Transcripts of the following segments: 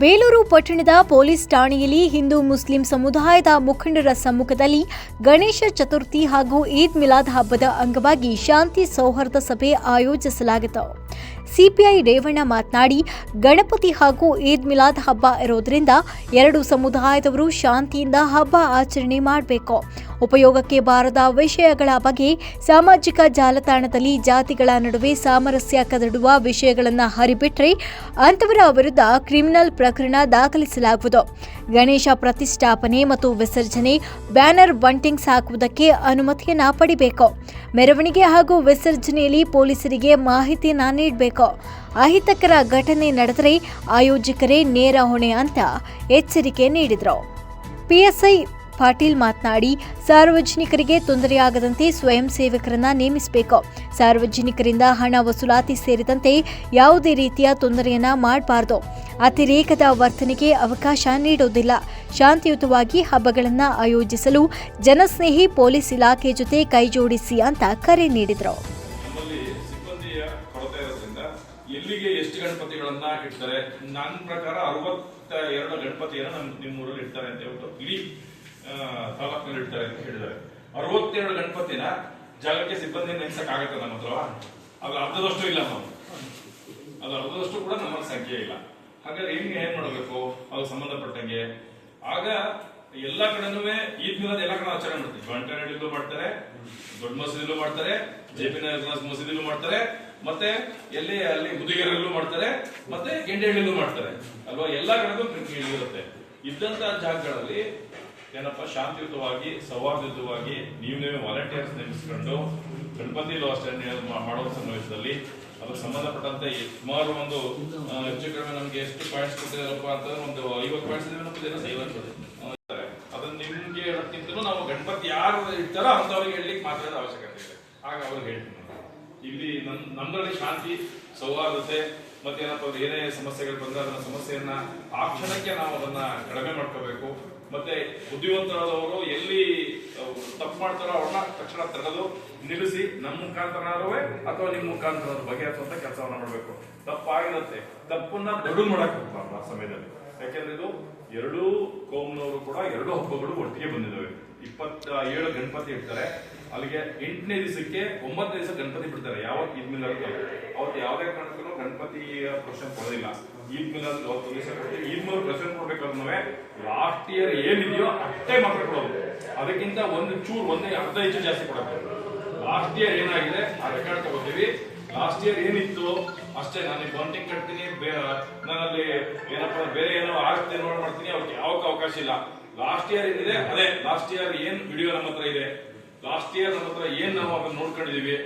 ಬೇಲೂರು ಪಟ್ಟಣದ ಪೊಲೀಸ್ ಠಾಣೆಯಲ್ಲಿ ಹಿಂದೂ ಮುಸ್ಲಿಂ ಸಮುದಾಯದ ಮುಖಂಡರ ಸಮ್ಮುಖದಲ್ಲಿ ಗಣೇಶ ಚತುರ್ಥಿ ಹಾಗೂ ಈದ್ ಮಿಲಾದ್ ಹಬ್ಬದ ಅಂಗವಾಗಿ ಶಾಂತಿ ಸೌಹಾರ್ದ ಸಭೆ ಆಯೋಜಿಸಲಾಗಿತ್ತು. ಸಿಪಿಐ ರೇವಣ್ಣ ಮಾತನಾಡಿ, ಗಣಪತಿ ಹಾಗೂ ಈದ್ ಮಿಲಾದ್ ಹಬ್ಬ ಇರೋದ್ರಿಂದ ಎರಡು ಸಮುದಾಯದವರು ಶಾಂತಿಯಿಂದ ಹಬ್ಬ ಆಚರಣೆ ಮಾಡಬೇಕು. ಉಪಯೋಗಕ್ಕೆ ಬಾರದ ವಿಷಯಗಳ ಬಗ್ಗೆ ಸಾಮಾಜಿಕ ಜಾಲತಾಣದಲ್ಲಿ ಜಾತಿಗಳ ನಡುವೆ ಸಾಮರಸ್ಯ ಕದಡುವ ವಿಷಯಗಳನ್ನು ಹರಿಬಿಟ್ರೆ ಅಂತವರ ವಿರುದ್ಧ ಕ್ರಿಮಿನಲ್ ಪ್ರಕರಣ ದಾಖಲಿಸಲಾಗುವುದು. ಗಣೇಶ ಪ್ರತಿಷ್ಠಾಪನೆ ಮತ್ತು ವಿಸರ್ಜನೆ, ಬ್ಯಾನರ್ ಬಂಟಿಂಗ್ಸ್ ಹಾಕುವುದಕ್ಕೆ ಅನುಮತಿಯನ್ನು ಪಡಿಬೇಕು. ಮೆರವಣಿಗೆ ಹಾಗೂ ವಿಸರ್ಜನೆಯಲ್ಲಿ ಪೊಲೀಸರಿಗೆ ಮಾಹಿತಿಯನ್ನು ನೀಡಬೇಕು. ಅಹಿತಕರ ಘಟನೆ ನಡೆದರೆ ಆಯೋಜಕರೇ ನೇರ ಹೊಣೆ ಅಂತ ಎಚ್ಚರಿಕೆ ನೀಡಿದರು. ಪಿಎಸ್ಐ ಪಾಟೀಲ್ ಮಾತನಾಡಿ, ಸಾರ್ವಜನಿಕರಿಗೆ ತೊಂದರೆಯಾಗದಂತೆ ಸ್ವಯಂ ಸೇವಕರನ್ನ ನೇಮಿಸಬೇಕು. ಸಾರ್ವಜನಿಕರಿಂದ ಹಣ ವಸೂಲಾತಿ ಸೇರಿದಂತೆ ಯಾವುದೇ ರೀತಿಯ ತೊಂದರೆಯನ್ನ ಮಾಡಬಾರದು. ಅತಿರೇಕದ ವರ್ತನೆಗೆ ಅವಕಾಶ ನೀಡುವುದಿಲ್ಲ ಶಾಂತಿಯುತವಾಗಿ ಹಬ್ಬಗಳನ್ನು ಆಯೋಜಿಸಲು ಜನಸ್ನೇಹಿ ಪೊಲೀಸ್ ಇಲಾಖೆ ಜೊತೆ ಕೈಜೋಡಿಸಿ ಅಂತ ಕರೆ ನೀಡಿದರು. ಎಲ್ಲಿಗೆ ಎಷ್ಟು ಗಣಪತಿಗಳನ್ನ ಇಡ್ತಾರೆ ನನ್ನ ಪ್ರಕಾರ ಅರವತ್ತ ಎರಡು ಗಣಪತಿಯನ್ನ ನಮ್ ನಿಮ್ಮೂರಲ್ಲಿ ಇಡ್ತಾರೆ ಅಂತ ಹೇಳ್ಬಿಟ್ಟು ಇಡೀ ತಾಲೂಕಿನಲ್ಲಿ ಇಡ್ತಾರೆ ಅಂತ ಹೇಳಿದ್ದಾರೆ. ಅರವತ್ತೆರಡು ಗಣಪತಿನ ಜಾಗಕ್ಕೆ ಸಿಬ್ಬಂದಿ ಆಗತ್ತೆ ನಮ್ಮ ಹತ್ರ? ಅದು ಅರ್ಧದಷ್ಟು ಇಲ್ಲ ನಾವು ಅದು ಅರ್ಧದಷ್ಟು ಕೂಡ ನಮ್ಮ ಸಂಖ್ಯೆ ಇಲ್ಲ. ಹಾಗಾದ್ರೆ ಹೆಂಗೆ ಏನ್ ಮಾಡಬೇಕು? ಅದು ಸಂಬಂಧಪಟ್ಟಂಗೆ? ಆಗ ಎಲ್ಲ ಕಡೆನೂ ಈದ್ ದಿನದ ಎಲ್ಲ ಕಡೆ ಆಚರಣೆ ಮಾಡ್ತೀವಿ. ಗಂಟನಹಳ್ಳಿಲೂ ಮಾಡ್ತಾರೆ, ದೊಡ್ಡ ಮಸೀದಿಲೂ ಮಾಡ್ತಾರೆ, ಜೆ ಪಿ ಮಸೀದಿಲೂ ಮಾಡ್ತಾರೆ, ಮತ್ತೆ ಎಲ್ಲಿ, ಅಲ್ಲಿ ಮುದಿಗೆರಲ್ಲೂ ಮಾಡ್ತಾರೆ, ಮತ್ತೆ ಗೆಂಡೆಹಳ್ಳಿಲೂ ಮಾಡ್ತಾರೆ. ಅಲ್ವಾ? ಎಲ್ಲಾ ಕಡೆಗೂ ಇರುತ್ತೆ. ಇದ್ದಂತ ಜಾಗಗಳಲ್ಲಿ ಏನಪ್ಪ, ಶಾಂತಿಯುತವಾಗಿ, ಸೌಹಾರ್ದಯುತವಾಗಿ ನೀವು ನೀವೇ ವಾಲಂಟಿಯರ್ಸ್ ನೇಮಿಸ್ಕೊಂಡು ಗಣಪತಿ ಅಷ್ಟೇ ಮಾಡೋ ಸನ್ನಿವೇಶದಲ್ಲಿ ಅದಕ್ಕೆ ಸಂಬಂಧಪಟ್ಟಂತೆ ಸುಮಾರು ಒಂದು ಹೆಚ್ಚು ಕಡಿಮೆ ನಮ್ಗೆ ಎಷ್ಟು ಪಾಯಿಂಟ್ಸ್ ಕೊಟ್ಟಿದಾರಪ್ಪ ಅಂತಂದ್ರೆ ಒಂದು ಐವತ್ತು ಪಾಯಿಂಟ್ಸ್ ಐವತ್ತು ಅದನ್ನ ನಿಮ್ಗೆ ಹೇಳೋಕ್ಕಿಂತಲೂ ನಾವು ಗಣಪತಿ ಯಾರು ಇರ್ತಾರೋ ಅಂತವ್ರಿಗೆ ಹೇಳಲಿಕ್ಕೆ ಮಾತಾಡೋದು ಅವಶ್ಯಕತೆ ಇದೆ. ಆಗ ಅವ್ರಿಗೆ ಹೇಳ್ತೀನಿ. ಇಲ್ಲಿ ನಮ್ ನಮ್ಮಲ್ಲಿ ಶಾಂತಿ, ಸೌಹಾರ್ದತೆ ಮತ್ತೇನಪ್ಪ ಏನೇ ಸಮಸ್ಯೆಗಳು ಬಂದ್ರೆ ಅದನ್ನ ಸಮಸ್ಯೆಯನ್ನ ಆ ಕ್ಷಣಕ್ಕೆ ನಾವು ಅದನ್ನ ಕಡಿಮೆ ಮಾಡ್ಕೋಬೇಕು. ಬುದ್ಧಿವಂತರಾದವರು ಎಲ್ಲಿ ತಪ್ಪು ಮಾಡ್ತಾರೋ ಅವ್ರನ್ನ ತಕ್ಷಣ ತೆಗೆದು ನಿಲ್ಲಿಸಿ ನಮ್ಮ ಮುಖಾಂತರವೇ ಅಥವಾ ನಿಮ್ಮ ಮುಖಾಂತರ ಬಗೆಹರಿಸುವಂತ ಕೆಲಸವನ್ನ ಮಾಡಬೇಕು. ತಪ್ಪಾಗಿರುತ್ತೆ. ತಪ್ಪನ್ನ ದೊಡ್ಡ ಮಾಡಕ್ ಆ ಸಮಯದಲ್ಲಿ. ಯಾಕೆಂದ್ರೆ ಇದು ಎರಡೂ ಕೋಮ್ನವರು ಕೂಡ ಎರಡು ಹಬ್ಬಗಳು ಒಟ್ಟಿಗೆ ಬಂದಿದ್ದಾವೆ. ಇಪ್ಪತ್ತ ಏಳು ಗಣಪತಿ ಇಡ್ತಾರೆ. ಅಲ್ಲಿಗೆ ಎಂಟನೇ ದಿವಸಕ್ಕೆ ಒಂಬತ್ತನೇ ದಿವಸ ಗಣಪತಿ ಬಿಡ್ತಾರೆ. ಯಾವತ್ತು ಇದ್ಮೇಲೆ ಅವತ್ತು ಯಾವುದೇ ಕಾರಣಕ್ಕೂ ಗಣಪತಿಯ ಪ್ರಶ್ನೆ ಕೊಡೋದಿಲ್ಲ. ಈದ್ ಮಿಲಾದ್ ಕೊಡ್ತೀವಿ ಈದ್ ಮಿಲಾದ್ ಪ್ರೆಸೆಂಟ್ ಕೊಡ್ಬೇಕಾದ್ರೆ ಲಾಸ್ಟ್ ಇಯರ್ ಏನಿದೆಯೋ ಅಷ್ಟೇ ಮಾತ್ರ ಕೊಡೋದು. ಅದಕ್ಕಿಂತ ಒಂದು ಚೂರು, ಒಂದೇ ಅರ್ಧ ಇಂಚು ಜಾಸ್ತಿ ಕೊಡಬೇಕು ಲಾಸ್ಟ್ ಇಯರ್ ಏನಾಗಿದೆ? ಆ ರೆಕಾರ್ಡ್ ತಗೋತೀವಿ. ಲಾಸ್ಟ್ ಇಯರ್ ಏನಿತ್ತು? ಅಷ್ಟೇ, ನಾನು ಬಾಂಟಿಂಗ್ ಕಟ್ತೀನಿ. ನಾನಲ್ಲಿ ಏನಪ್ಪ ಬೇರೆ ಏನೋ ಆಗುತ್ತೆ ನೋಡ್ ಮಾಡ್ತೀನಿ. ಅವ್ರಿಗೆ ಯಾವ ಅವಕಾಶ ಇಲ್ಲ. ಲಾಸ್ಟ್ ಇಯರ್ ಏನಿದೆ? ಅದೇ ಲಾಸ್ಟ್ ಇಯರ್ ಏನ್ ವಿಡಿಯೋ ನಮ್ಮ ಹತ್ರ ಇದೆ? ಲಾಸ್ಟ್ ಇಯರ್ ನಮ್ಮ ಹತ್ರ ಏನ್ ನಾವು ಅದನ್ನ ನೋಡ್ಕೊಂಡಿದೀವಿ?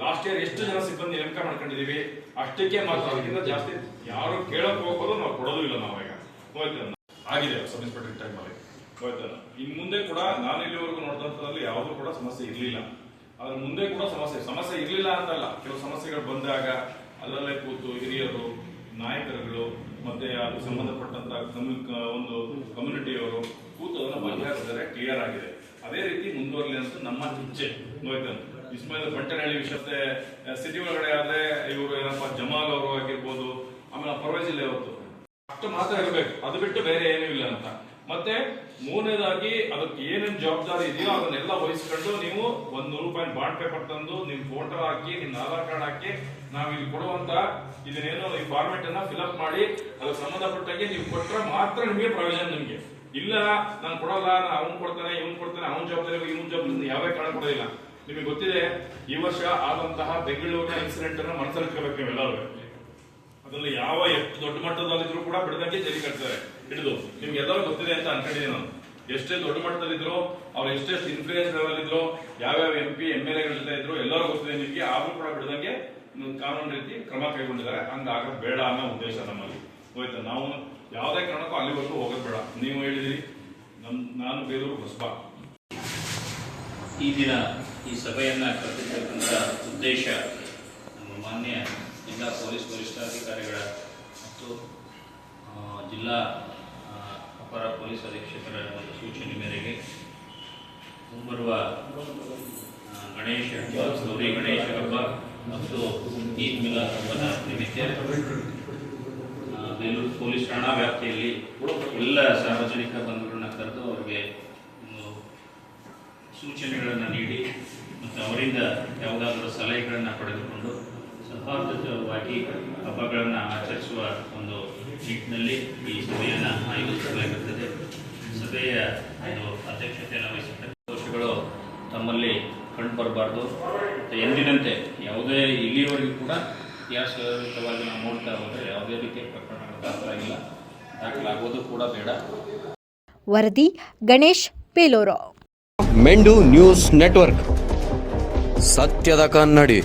ಲಾಸ್ಟ್ ಇಯರ್ ಎಷ್ಟು ಜನ ಸಿಬ್ಬಂದಿ ನೇಮಕ ಮಾಡ್ಕೊಂಡಿದೀವಿ ಅಷ್ಟಕ್ಕೆ ಮಾತ್ರ ಅದಕ್ಕಿಂತ ಜಾಸ್ತಿ ಯಾರು ಕೇಳಕ್ ಹೋಗೋದು ನಾವು ಕೊಡೋದು ಇಲ್ಲ ನಾವು ಈಗ. ಹೋಯ್ತಾನ ಆಗಿದೆ ಸಬ್ ಇನ್ಸ್ಪೆಕ್ಟರ್ ಟೈಮ್ ಅಲ್ಲಿ ಹೋಯ್ತಾನ ಇನ್ ಮುಂದೆ ಕೂಡ ನಾನು ಇಲ್ಲಿವರೆಗೂ ನೋಡಿದಂತದ್ರಲ್ಲಿ ಯಾವ್ದು ಕೂಡ ಸಮಸ್ಯೆ ಇರಲಿಲ್ಲ. ಅದ್ರ ಮುಂದೆ ಕೂಡ ಸಮಸ್ಯೆ ಸಮಸ್ಯೆ ಇರಲಿಲ್ಲ ಅಂತಲ್ಲ. ಕೆಲವು ಸಮಸ್ಯೆಗಳು ಬಂದಾಗ ಅದರಲ್ಲೇ ಕೂತು ಹಿರಿಯರು, ನಾಯಕರುಗಳು, ಮತ್ತೆ ಅದು ಸಂಬಂಧಪಟ್ಟಂತ ಒಂದು ಕಮ್ಯುನಿಟಿಯವರು ಕೂತು ಅದನ್ನ ಬಗೆಹರಿಸಿದರೆ ಕ್ಲಿಯರ್ ಆಗಿದೆ. ಅದೇ ರೀತಿ ಮುಂದುವರಲಿ ಅಂತ ನಮ್ಮ ಇಚ್ಛೆ ಹೋಯ್ತು ಇಸ್ಮಾಯಿಲ್ ಬಂಟನಹಳ್ಳಿ ವಿಷಯತೆ ಸಿಟಿ ಒಳಗಡೆ ಆದ್ರೆ ಇವರು ಏನಪ್ಪ, ಜಮಾಲ್ ಅವರು ಆಗಿರ್ಬೋದು, ಆಮೇಲೆ ಪರ್ವೇಜ್ ಜಿಲ್ಲೆ ಅವ್ರದ್ದು ಅಷ್ಟು ಮಾತ್ರ ಇರಬೇಕು. ಅದು ಬಿಟ್ಟು ಬೇರೆ ಏನೂ ಇಲ್ಲ ಅಂತ. ಮತ್ತೆ ಮೂರನೇದಾಗಿ ಅದಕ್ಕೆ ಏನೇನು ಜವಾಬ್ದಾರಿ ಇದೆಯೋ ಅದನ್ನೆಲ್ಲ ವಹಿಸ್ಕೊಂಡು ನೀವು ಒಂದ್ ನೂರು ರೂಪಾಯಿ ಬಾಂಡ್ ಪೇಪರ್ ತಂದು ನಿಮ್ ಫೋಟೋ ಹಾಕಿ, ನಿಮ್ ಆಧಾರ್ ಕಾರ್ಡ್ ಹಾಕಿ ನಾವು ಇಲ್ಲಿ ಕೊಡುವಂತ ಇದನ್ನೇನು ಈ ಫಾರ್ಮೆಟ್ ಅನ್ನ ಫಿಲ್ ಅಪ್ ಮಾಡಿ ಅದಕ್ಕೆ ಸಂಬಂಧಪಟ್ಟಂಗೆ ನೀವು ಕೊಟ್ರೆ ಮಾತ್ರ ನಿಮಗೆ ಪ್ರಯೋಜನ ನಿಮ್ಗೆ. ಇಲ್ಲ, ನಾನು ಕೊಡಲ್ಲ ಅವ್ನು ಕೊಡ್ತಾನೆ, ಇವ್ನು ಕೊಡ್ತಾನೆ, ಅವ್ನ ಜವಾಬ್ದಾರಿ ಇವ್ನ ಜವಾಬ್ದಾರಿ ಯಾವೇ ಕಾರಣ ಕೊಡೋದಿಲ್ಲ. ನಿಮಗೆ ಗೊತ್ತಿದೆ, ಈ ವರ್ಷ ಆದಂತಹ ಬೆಂಗಳೂರಿನ ಇನ್ಸಿಡೆಂಟ್ ಅನ್ನ ಮನಸ್ಸಲ್ಲಿಟ್ಕೋಬೇಕು ನೀವೆಲ್ಲರೂ. ಅದರಲ್ಲಿ ಯಾವ ಎಷ್ಟು ದೊಡ್ಡ ಮಟ್ಟದಲ್ಲಿದ್ರು ಕೂಡ ಬಿಡದಂಗೆ ಜೈಲಿ ಕಟ್ತಾರೆ. ಹಿಡಿದು, ನಿಮ್ಗೆ ಎಲ್ಲರೂ ಗೊತ್ತಿದೆ ಅಂತ ಅನ್ಕೊಂಡಿದ್ದೀನಿ ನಾನು. ಎಷ್ಟೇ ದೊಡ್ಡ ಮಟ್ಟದಲ್ಲಿದ್ರು, ಅವ್ರು ಎಷ್ಟೆಷ್ಟು ಇನ್ಫ್ಲೂಯೆನ್ಸ್ ಲೆವೆಲ್ ಇದ್ರು ಯಾವ್ಯಾವ ಎಂ ಪಿ ಎಂ ಎಲ್ ಎಗಳ ಇದ್ರು ಎಲ್ಲರೂ ಗೊತ್ತಿದೆ ನಿಮಗೆ, ಆದ್ರೂ ಕೂಡ ಬಿಡದಂಗೆ ಕಾನೂನು ರೀತಿ ಕ್ರಮ ಕೈಗೊಂಡಿದ್ದಾರೆ. ಹಂಗಾಗ ಬೇಡ ಅನ್ನೋ ಉದ್ದೇಶ ನಮ್ಮಲ್ಲಿ. ಹೋಯ್ತು, ನಾವು ಯಾವುದೇ ಕಾರಣಕ್ಕೂ ಅಲ್ಲಿವರೆಗೂ ಹೋಗೋದು ಬೇಡ. ನೀವು ಹೇಳಿದಿರಿ, ನಮ್, ನಾನು ಬೇಲೂರು ಹೊಸಬಾ. ಈ ದಿನ ಈ ಸಭೆಯನ್ನು ಕರೆದಿರ್ತಕ್ಕಂಥ ಉದ್ದೇಶ ನಮ್ಮ ಮಾನ್ಯ ಜಿಲ್ಲಾ ಪೊಲೀಸ್ ವರಿಷ್ಠಾಧಿಕಾರಿಗಳ ಮತ್ತು ಜಿಲ್ಲಾ ಅಪರ ಪೊಲೀಸ್ ಅಧೀಕ್ಷಕರ ಒಂದು ಸೂಚನೆ ಮೇರೆಗೆ ಮುಂಬರುವ ಗಣೇಶ ಗೌರಿ ಗಣೇಶ ಹಬ್ಬ ಮತ್ತು ಈದ್ ಮಿಲಾದ್ ಹಬ್ಬದ ನಿಮಿತ್ತ ಬೆಂಗಳೂರು ಪೊಲೀಸ್ ಠಾಣಾ ವ್ಯಾಪ್ತಿಯಲ್ಲಿ ಎಲ್ಲ ಸಾರ್ವಜನಿಕ ಬಂಧುಗಳನ್ನ ಕರೆದು ಅವರಿಗೆ ಸೂಚನೆಗಳನ್ನು ನೀಡಿ ಮತ್ತು ಅವರಿಂದ ಯಾವುದಾದರೂ ಸಲಹೆಗಳನ್ನು ಪಡೆದುಕೊಂಡು ಸೌಹಾರ್ದಯುತವಾಗಿ ಹಬ್ಬಗಳನ್ನು ಆಚರಿಸುವ ಒಂದು ನಿಟ್ಟಿನಲ್ಲಿ ಈ ಸಭೆಯನ್ನು ಆಯೋಜಿಸಲಾಗುತ್ತದೆ. ಸಭೆಯ ಒಂದು ಅಧ್ಯಕ್ಷತೆಯನ್ನು ವಹಿಸಿದ ದೋಷಗಳು ತಮ್ಮಲ್ಲಿ ಕಂಡುಬರಬಾರ್ದು ಮತ್ತು ಎಂದಿನಂತೆ ಯಾವುದೇ ಇಲ್ಲಿಯವರೆಗೂ ಕೂಡ ಇತಿಹಾಸವಾಗಿ ನಾವು ನೋಡ್ತಾ ಹೋದರೆ ಯಾವುದೇ ರೀತಿಯ ಪ್ರಕರಣಗಳು ದಾಖಲಾಗಿಲ್ಲ. ದಾಖಲಾಗೋದು ಕೂಡ ಬೇಡ. ವರದಿ ಗಣೇಶ್ ಬೇಲೂರು ಮೆಂಡು ನ್ಯೂಸ್ ನೆಟ್ವರ್ಕ್. ಸತ್ಯದ ಕನ್ನಡಿ.